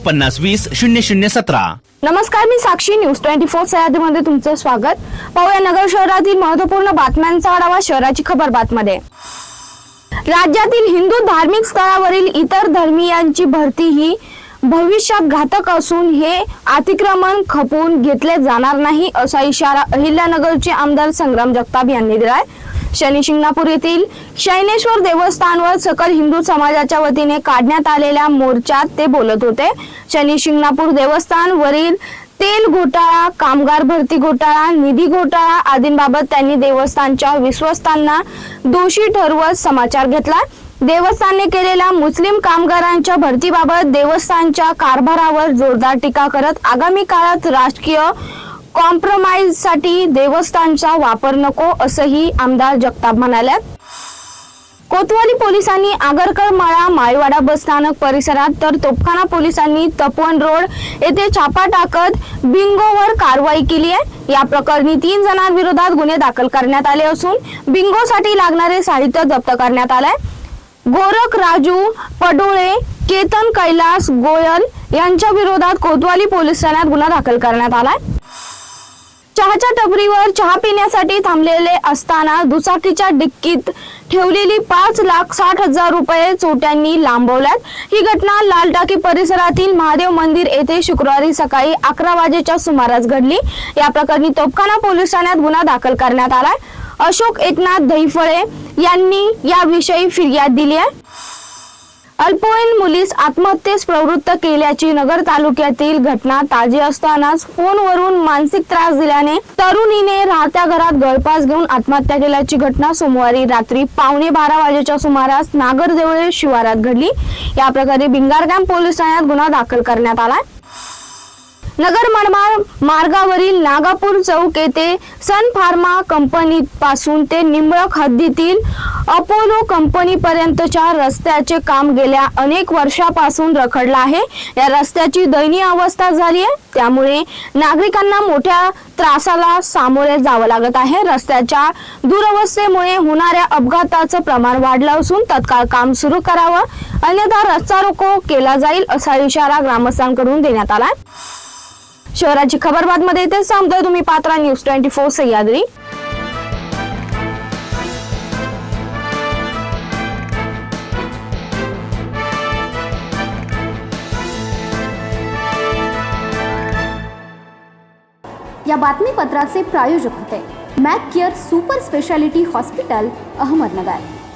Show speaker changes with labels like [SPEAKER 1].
[SPEAKER 1] पन्नास वीस शून्य शून्य सतरा.
[SPEAKER 2] नमस्कार मी साक्षी. न्यूज ट्वेंटी फोर सह्याद्रीमध्ये तुमचं स्वागत. पाहूया नगर शहरातील महत्त्वपूर्ण बातम्यांचा आढावा शहराची खबर बातमध्ये. राज्यातील हिंदू धार्मिक स्थळावरील इतर धर्मियांची भरती ही भविष्यात घातक असून हे अतिक्रमण खपवून घेतले जाणार नाही असा इशारा अहिल्यानगरचे आमदार संग्राम जगताप यांनी दिलाय. शनी शिंगणापूर येथील शैनेश्वर देवस्थानवर सकल हिंदू समाजाच्या वतीने काढण्यात आलेल्या मोर्चात ते बोलत होते. शनी शिंगणापूर देवस्थान वरील तेल घोटाळा कामगार भरती घोटाळा निधी घोटाळा आदींबाबत त्यांनी देवस्थानच्या विश्वस्तांना दोषी ठरवत समाचार घेतला. देवस्थानने केलेल्या मुस्लिम कामगारांच्या भरतीबाबत देवस्थानच्या कारभारावर जोरदार टीका करत आगामी काळात राजकीय कॉम्प्रोमाइजसाठी देवस्थानचा वापर नको असंही आमदार जगताप म्हणाल्यात. कोतवाली पोलिसांनी आगरकर माळा माळीवाडा बस स्थानक परिसरात तर तोपखाना पोलिसांनी तपवन रोड येथे छापा टाकत बिंगोवर कारवाई केली आहे. या प्रकरणी तीन जणांविरोधात गुन्हे दाखल करण्यात आले असून बिंगोसाठी लागणारे साहित्य जप्त करण्यात आलंय. गोरख राजू पडोळे केतन कैलास गोयल यांच्या विरोधात कोतवाली पोलीस ठाण्यात गुन्हा दाखल करण्यात आलाय. चहाच्या टपरीवर चहा पिण्यासाठी थांबलेले असताना दुचाकीच्या डिक्कीत ठेवलेली पाच लाख साठ हजार रुपये चोट्यांनी लांबवल्यात. ही घटना लालटाकी परिसरातील महादेव मंदिर येथे शुक्रवारी सकाळी अकरा वाजेच्या सुमारास घडली. या प्रकरणी तोपखाना पोलीस ठाण्यात गुन्हा दाखल करण्यात आलाय. अशोक एकनाथ दहिफळे यांनी याविषयी फिर्याद दिली आहे. अल्पवयीन मुलीस आत्महत्येस प्रवृत्त केल्याची नगर तालुक्यातील घटना ताजी असतानाच फोनवरून मानसिक त्रास दिल्याने तरुणीने राहत्या घरात गळफास घेऊन आत्महत्या केल्याची घटना सोमवारी रात्री पावणे बारा वाजेच्या सुमारास नागरदेवळे शिवारात घडली. या प्रकारे भिंगारगाम पोलीस ठाण्यात गुन्हा दाखल करण्यात आलाय नगर मनमाड मार्गावरील नागापूर चौक येथे सन फार्मा कंपनी पासून ते निंबळक हद्दीतील अपोलो कंपनीपर्यंतच्या रस्त्याचे काम गेल्या अनेक वर्षापासून रखडलं आहे. या रस्त्याची दयनीय अवस्था झाली आहे. त्यामुळे नागरिकांना मोठ्या त्रासाला सामोरे जावं लागत आहे. रस्त्याच्या दुरवस्थेमुळे होणाऱ्या अपघाताचं प्रमाण वाढलं असून तत्काळ काम सुरू करावं. अन्यथा रस्ता रोको केला जाईल असा इशारा ग्रामस्थांकडून देण्यात आलाय. शहराची खबरबात मध्ये इथे सांगतोय तुम्ही पात्रा न्यूज ट्वेंटी फोर सह्याद्री.
[SPEAKER 3] या बातमीपत्राचे प्रायोजक होते. Mac Care super speciality hospital Ahmednagar.